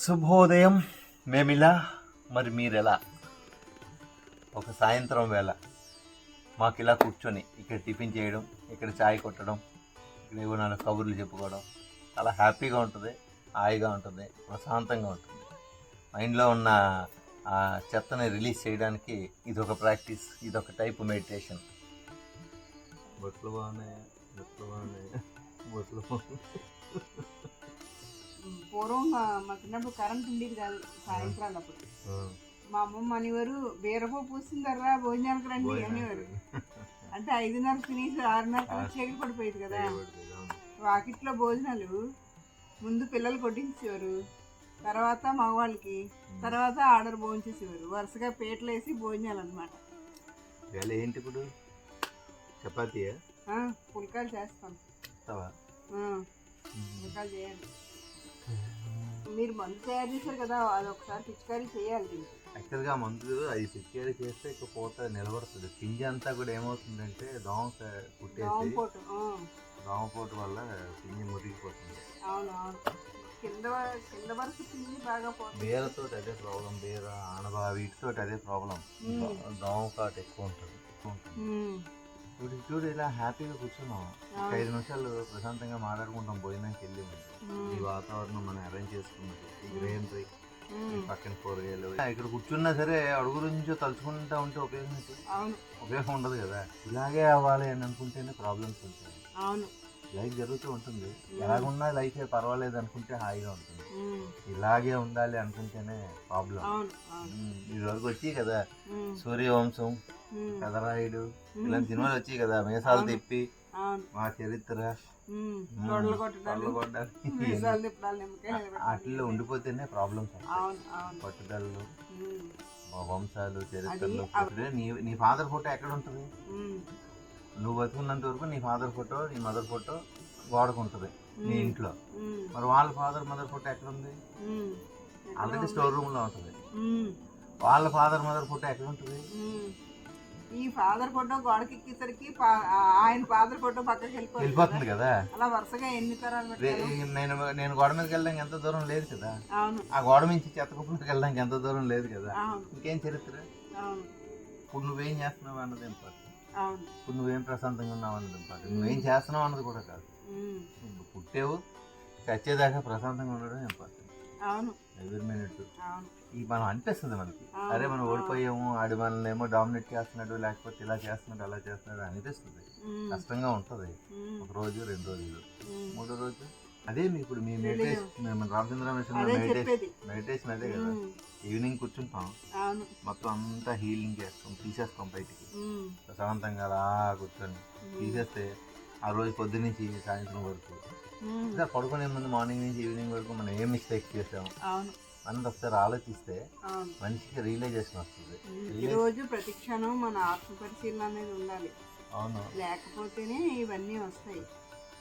శుభోదయం. మేమిలా? మరి మీరెలా? ఒక సాయంత్రం వేళ మాకు ఇలా కూర్చొని ఇక్కడ టిఫిన్ చేయడం ఇక్కడ చాయ్ కొట్టడం ఇక్కడ ఏవో నాలుగు కబుర్లు చెప్పుకోవడం చాలా హ్యాపీగా ఉంటుంది హాయిగా ఉంటుంది ప్రశాంతంగా ఉంటుంది. మైండ్లో ఉన్న ఆ చెత్తని రిలీజ్ చేయడానికి ఇది ఒక ప్రాక్టీస్ ఇది ఒక టైప్ మెడిటేషన్. బొట్లు బాగున్నాయి? బొట్లు బాగున్నాయి? బొట్లు పూర్వం మా చిన్నప్పుడు కరెంట్ ఉండేది కాదు సాయంత్రాలు అప్పుడు మా అమ్మమ్మ అనేవారు బీరపూ పూసిందర్రా భోజనానికి రండి అనేవారు. అంటే ఐదున్నర తినేసి ఆరున్నర చీకటి పడిపోయేది కదా. వాకిట్లో భోజనాలు ముందు పిల్లలు కొట్టించేవారు తర్వాత మగవాళ్ళకి తర్వాత ఆర్డర్ భోంచేసేవారు వరుసగా పేటలు వేసి భోజనాలు అనమాట ఏంటి ఇప్పుడు? చపాతీయా? పుల్కాలు చేస్తాం. పుల్కాలు చేయాలి. మీరు మందు తయారు చేశారు కదా అది ఒకసారి పిచికారీ చేయాలి. దీనికి యాక్చువల్గా మందు అది పిచికారీ చేస్తే ఇక పూత నిలబడుతుంది. పింజ అంతా కూడా ఏమవుతుందంటే దోమ కుట్టేసి దోమపోటు ఆ, దోమపోటు వల్ల పింజ మురిగిపోతుంది. అవును అవును. కింద వ- కింద వరకు తిండి బాగా పోతుంది. బీరతో అదే ప్రాబ్లం బీర ఆనబా వీటితో అదే ప్రాబ్లం. దోమ కాటు ఎక్కువ ఉంటుంది ఎక్కువ ఉంటుంది. ఉమ్, ఇప్పుడు చూడు ఇలా హ్యాపీగా కూర్చున్నాం. ఒక ఐదు నిమిషాలు ప్రశాంతంగా మాట్లాడుకుంటాం భోజనానికి వెళ్ళి వాతావరణం మనం అరేంజ్ చేసుకున్నది ఈ గ్రీనరీ ఈ ఉమ్, పక్కన కూరగాయలు. ఇక్కడ కూర్చున్నా సరే అడుగు నుంచో తలుచుకుంటా ఉంటే ఉపయోగం ఉపయోగం ఉండదు కదా. ఇలాగే అవ్వాలి అని అనుకుంటేనే ప్రాబ్లమ్స్ ఉంటాయి. అవును. లైఫ్ జరుగుతూ ఉంటుంది. ఎలాగున్నా లైఫ్ పర్వాలేదు అనుకుంటే హాయిగా ఉంటుంది. ఇలాగే ఉండాలి అనుకుంటేనే ప్రాబ్లం అవును అవును. ఈ రోజుకి వచ్చి కదా. సూర్యవంశం కదరాయుడు ఇలాంటి సినిమాలు వచ్చి కదా. మేసాలు తిప్పి మా చరిత్ర. నిలబెట్టాలి. ఉండిపోతేనే ప్రాబ్లమ్స్ పట్టుదలలు మా వంశాలు చరిత్రలు నీ నీ ఫాదర్ ఫోటో ఎక్కడ ఉంటుంది నువ్వు బతుకున్నంత వరకు నీ ఫాదర్ ఫోటో నీ మదర్ ఫోటో గోడకు ఉంటుంది నీ ఇంట్లో. మరి వాళ్ళ ఫాదర్ మదర్ ఫోటో ఎక్కడ ఉంది ఆల్రెడీ స్టోర్ రూమ్లో ఉంటుంది. వాళ్ళ ఫాదర్ మదర్ ఫోటో ఎక్కడ ఉంటుంది ఫాదర్ ఫోటో గోడకి ఎక్కేసరికి ఆయన ఫాదర్ ఫోటో పక్కకి వెళ్ళిపోతుంది కదా. అలా వరుసగా ఎన్ని తరాలు నేను నేను గోడ మీదకి వెళ్ళడానికి ఎంత దూరం లేదు కదా. అవును. ఆ గోడ నుంచి చెత్త కుప్పలోకి వెళ్ళడానికి ఎంత దూరం లేదు కదా. ఇంకేం చరిత్ర? అవును. ఇప్పుడు నువ్వేం చేస్తున్నావు అన్నది ఇంపార్టెంట్. ఇప్పుడు నువ్వేం ప్రశాంతంగా ఉన్నావు అన్నది ఇంపార్టెంట్. నువ్వేం చేస్తున్నావు అన్నది కూడా కాదు. పుట్టేవు చచ్చేదాకా ప్రశాంతంగా ఉండడం ఇంపార్టెంట్. అవును. ఎవరి మినిట్ అవును. ఈ మనం అనిపిస్తుంది మనకి. అరే మనం ఓడిపోయాము ఆడి మనల్ని ఏమో డామినేట్ చేస్తున్నాడు లేకపోతే ఇలా చేస్తున్నాడు అలా చేస్తున్నాడు అనిపిస్తుంది. కష్టంగా ఉంటుంది. ఒక రోజు రెండు రోజులు. మూడో రోజు? అదే మీ ఇప్పుడు మీ మెడిటేషన్ మన రామచంద్ర మిషన్ మెడిటేషన్ అదే కదా. ఈవినింగ్ కూర్చుంటాం. మొత్తం అంతా హీలింగ్ చేస్తాం తీసేస్తాం బయటికి. ప్రశాంతంగా అలా కూర్చొని తీసేస్తే ఆ రోజు పొద్దున్నుంచి సాయంత్రం వరకు ఇంకా పడుకునే ముందు మార్నింగ్ నుంచి ఈవినింగ్ వరకు మనం ఏం మిస్టేక్స్ చేసాం అవును. అన్నది ఒకసారి ఆలోచిస్తే మనిషికి రియలైజేషన్ వస్తుంది. ప్రతిరోజు ప్రతి క్షణం మన ఆత్మ పరిశీలన అనేది ఉండాలి. అవును. లేకపోతేనే ఇవన్నీ వస్తాయి.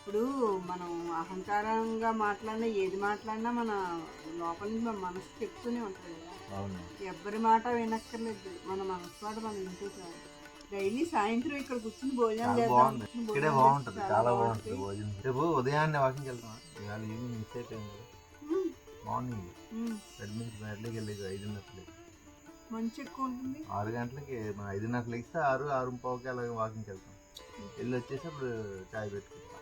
ఇప్పుడు మనం అహంకారంగా మాట్లాడినా ఏది మాట్లాడినా మన లోపల నుంచి మన మనసు చెప్తూనే ఉంటుంది కదా. అవును. ఎవ్వరి మాట వినక్కర్లేదు. మన మనసు మాట మనం వింటూ చాలు డైలీ సాయంత్రం ఇక్కడ కూర్చుని భోజనం చేద్దాం బాగుంది. ఇక్కడే బాగుంటుంది. చాలా బాగుంటుంది భోజనం. రేపు ఉదయాన్నే వాకింగ్ వెళ్తాం ఇవాళ ఈవినింగ్ మిస్ అయిపోయింది మార్నింగ్. రెండు నుంచి ఎర్లీకి వెళ్ళేది ఐదున్నరకి మంచి ఎక్కువ ఉంటుంది. ఆరు గంటలకి మనం ఐదున్నరకి ఆరు ఆరు పావుకి అలాగే వాకింగ్కి వెళ్తాం. వెళ్ళి వచ్చేసి అప్పుడు చాయ్ పెట్టుకుంటాం.